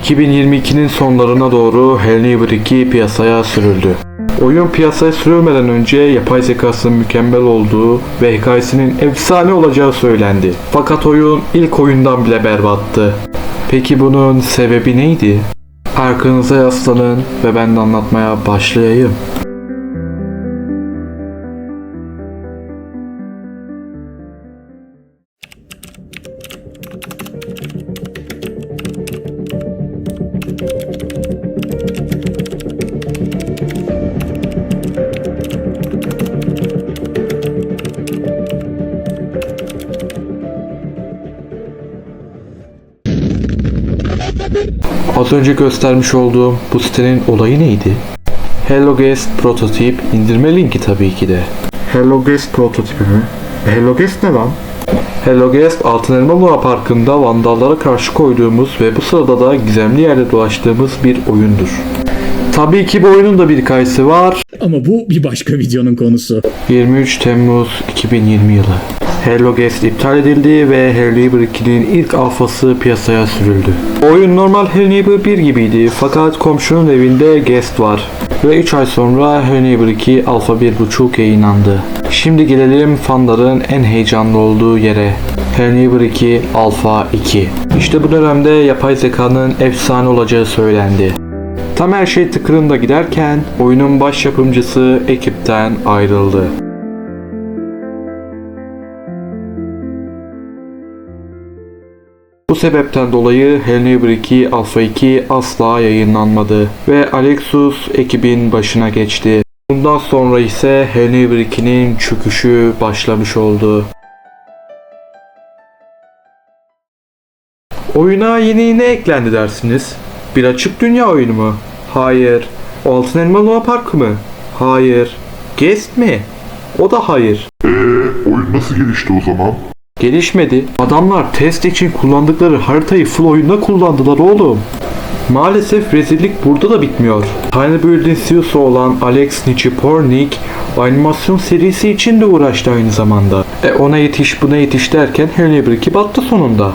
2022'nin sonlarına doğru Helneighbor 2 piyasaya sürüldü. Oyun piyasaya sürülmeden önce yapay zekasının mükemmel olduğu ve hikayesinin efsane olacağı söylendi. Fakat oyun ilk oyundan bile berbattı. Peki bunun sebebi neydi? Arkanıza yaslanın ve ben de anlatmaya başlayayım. Az önce göstermiş olduğum bu sitenin olayı neydi? Hello Guest prototip indirme linki tabii ki de. Hello Guest prototipi mi? Hello Guest ne lan? Hello Guest Altın Elma Luna Parkı'nda vandallara karşı koyduğumuz ve bu sırada da gizemli yerde dolaştığımız bir oyundur. Tabii ki bu oyunun da bir hikayesi var. Ama bu bir başka videonun konusu. 23 Temmuz 2020 yılı. Hello Guest iptal edildi ve Hello 2'nin ilk alfası piyasaya sürüldü. Oyun normal Hello 1 gibiydi fakat komşunun evinde Guest var. Ve 3 ay sonra Hello 2 alfa 1.5 yayınlandı. Şimdi gelelim fanların en heyecanlı olduğu yere. Hello 2 alfa 2. İşte bu dönemde yapay zekanın efsane olacağı söylendi. Tam her şey tıkırında giderken oyunun baş yapımcısı ekipten ayrıldı. Bu sebepten dolayı Helneighbor 2 Alpha 2 asla yayınlanmadı ve Alexus ekibin başına geçti. Bundan sonra ise Helneighbor 2'nin çöküşü başlamış oldu. Oyuna yeni ne eklendi dersiniz? Bir açık dünya oyunu mu? Hayır. Altın Elma Luna Park mı? Hayır. Guest mi? O da hayır. Oyun nasıl gelişti o zaman? Gelişmedi. Adamlar test için kullandıkları haritayı full oyunda kullandılar oğlum. Maalesef rezillik burada da bitmiyor. Tiny Bird'in CEO'su olan Alex Nichipornik animasyon serisi için de uğraştı aynı zamanda. E ona yetiş buna yetiş derken 2 battı sonunda.